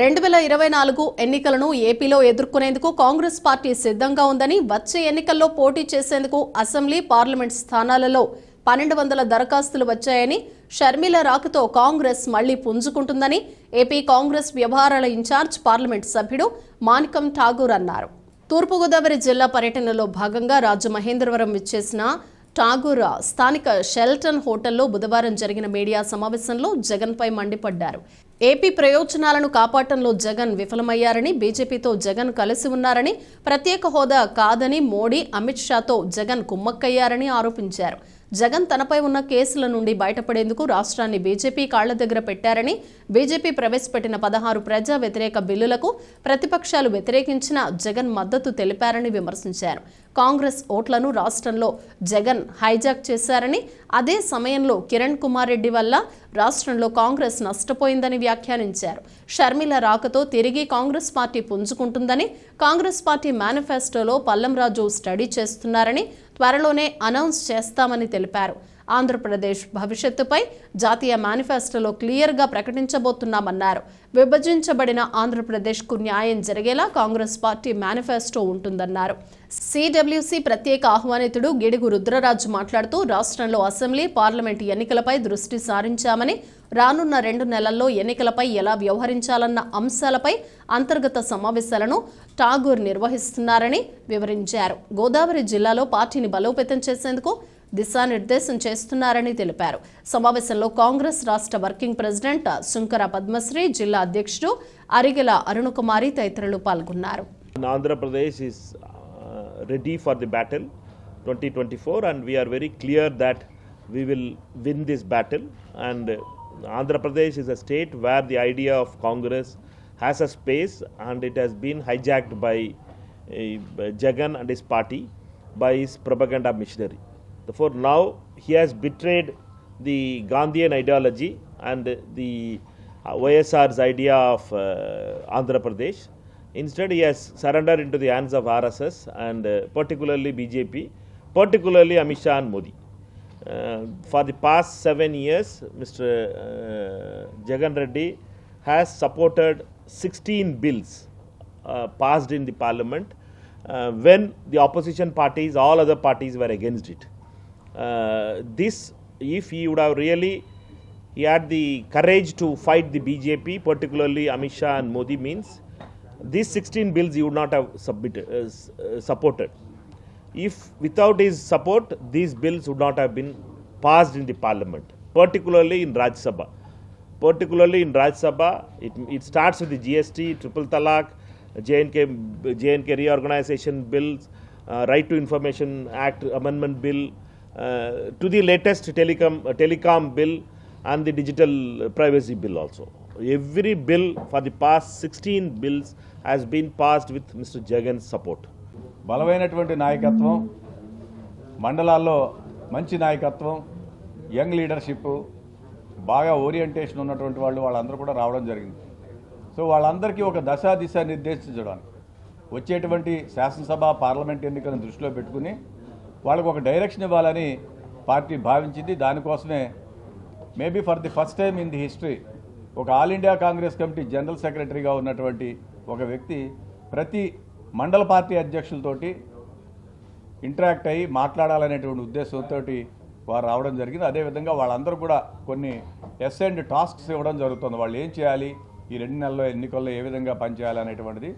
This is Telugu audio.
రెండు వేల ఇరవై నాలుగు ఎన్నికలను ఏపీలో ఎదుర్కొనేందుకు కాంగ్రెస్ పార్టీ సిద్ధంగా ఉందని వచ్చే ఎన్నికల్లో పోటీ చేసేందుకు అసెంబ్లీ పార్లమెంట్ స్థానాలలో పన్నెండు వందల దరఖాస్తులు వచ్చాయని షర్మిల రాకతో కాంగ్రెస్ మళ్ళీ పుంజుకుంటుందని ఏపీ కాంగ్రెస్ వ్యవహారాల ఇన్ఛార్జ్ పార్లమెంట్ సభ్యుడు మాణికం ఠాగూర్ అన్నారు. తూర్పుగోదావరి జిల్లా పర్యటనలో భాగంగా రాజమహేంద్రవరం విచ్చేసిన ఠాగూర్ స్థానిక షెల్టన్ హోటల్లో బుధవారం జరిగిన మీడియా సమావేశంలో జగన్పై మండిపడ్డారు. ఏపీ ప్రయోజనాలను కాపాడటంలో జగన్ విఫలమయ్యారని బీజేపీతో జగన్ కలిసి ఉన్నారని ప్రత్యేక హోదా కాదని మోడీ అమిత్ షాతో జగన్ కుమ్మక్కయ్యారని ఆరోపించారు. జగన్ తనపై ఉన్న కేసుల నుండి బయటపడేందుకు రాష్ట్రాన్ని బీజేపీ కాళ్ళ దగ్గర పెట్టారని బీజేపీ ప్రవేశపెట్టిన పదహారు ప్రజా వ్యతిరేక బిల్లులకు ప్రతిపక్షాలు వ్యతిరేకించిన జగన్ మద్దతు తెలిపారని విమర్శించారు. కాంగ్రెస్ ఓట్లను రాష్ట్రంలో జగన్ హైజాక్ చేశారని అదే సమయంలో కిరణ్ కుమార్ రెడ్డి వల్ల రాష్ట్రంలో కాంగ్రెస్ నష్టపోయిందని వ్యాఖ్యానించారు. షర్మిల రాకతో తిరిగి కాంగ్రెస్ పార్టీ పుంజుకుంటుందని కాంగ్రెస్ పార్టీ మేనిఫెస్టోలో పల్లంరాజు స్టడీ చేస్తున్నారని త్వరలోనే అనౌన్స్ చేస్తామని తెలిపారు ఆంధ్రప్రదేశ్ భవిష్యత్తుపై జాతీయ మేనిఫెస్టోలో క్లియర్గా ప్రకటించబోతున్నామన్నారు. విభజించబడిన ఆంధ్రప్రదేశ్కు న్యాయం జరిగేలా కాంగ్రెస్ పార్టీ మేనిఫెస్టో ఉంటుందన్నారు. సిడబ్ల్యూసీ ప్రత్యేక ఆహ్వానితుడు గిడుగు రుద్రరాజు మాట్లాడుతూ రాష్ట్రంలో అసెంబ్లీ పార్లమెంట్ ఎన్నికలపై దృష్టి సారించామని రానున్న రెండు నెలల్లో ఎన్నికలపై ఎలా వ్యవహరించాలన్న అంశాలపై అంతర్గత సమావేశాలను ఠాగూర్ నిర్వహిస్తున్నారని వివరించారు. గోదావరి జిల్లాలో పార్టీని బలోపేతం చేసేందుకు దిశానిర్దేశం చేస్తున్నారని తెలిపారు సమావేశంలో కాంగ్రెస్ రాష్ట్ర వర్కింగ్ ప్రెసిడెంట్ శుంకర పద్మశ్రీ జిల్లా అధ్యక్షుడు అరిగెల అరుణకుమారి తదితరులు పాల్గొన్నారు Andhra Pradesh is uh, ready for the battle 2024 and we are very clear that we will win this battle and uh, Andhra Pradesh is a state where the idea of Congress has a space and it has been hijacked by uh, Jagan and his party by his propaganda machinery. Therefore now he has betrayed the Gandhian ideology and the YSR's idea of uh, Andhra Pradesh. Instead, he has surrendered into the hands of RSS and uh, particularly BJP, particularly Amit Shah and Modi. Uh, for the past seven years, Mr. Uh, Jagan Reddy has supported 16 bills uh, passed in the parliament uh, when the opposition parties, all other parties were against it. Uh, this, if he would have really he had the courage to fight the BJP, particularly Amit Shah and Modi, means these 16 bills he would not have submitted, uh, uh, supported. If without his support, these bills would not have been passed in the parliament, particularly in Rajya Sabha. Particularly in Rajya Sabha, it, it starts with the GST, Triple Talaq, JNK, JNK reorganization bills, uh, Right to Information Act Amendment Bill, to the latest telecom, telecom bill and the digital privacy bill also Every bill for the past sixteen bills has been passed with mister Jagan support బలమైనటువంటి నాయకత్వం మండలాల్లో మంచి నాయకత్వం యంగ్ లీడర్షిప్ బాగా ఓరియంటేషన్ ఉన్నటువంటి వాళ్ళు వాళ్ళందరూ కూడా రావడం జరిగింది సో వాళ్ళందరికీ ఒక దశా దిశ నిర్దేశించడానికి వచ్చేటువంటి శాసనసభ పార్లమెంట్ ఎన్నికలను దృష్టిలో పెట్టుకుని వాళ్ళకు ఒక డైరెక్షన్ ఇవ్వాలని పార్టీ భావించింది. దానికోసమే maybe for the first time in the history ఒక all India Congress committee general సెక్రటరీగా ఉన్నటువంటి ఒక వ్యక్తి ప్రతి మండల పార్టీ అధ్యక్షులతోటి ఇంటరాక్ట్ అయ్యి మాట్లాడాలనేటువంటి ఉద్దేశంతో వారు రావడం జరిగింది. అదేవిధంగా వాళ్ళందరూ కూడా కొన్ని ఎస్ అండ్ టాస్క్స్ ఇవ్వడం జరుగుతుంది. వాళ్ళు ఏం చేయాలి? ఈ రెండు నెలల్లో ఎన్నికల్లో ఏ విధంగా పనిచేయాలి అనేటువంటిది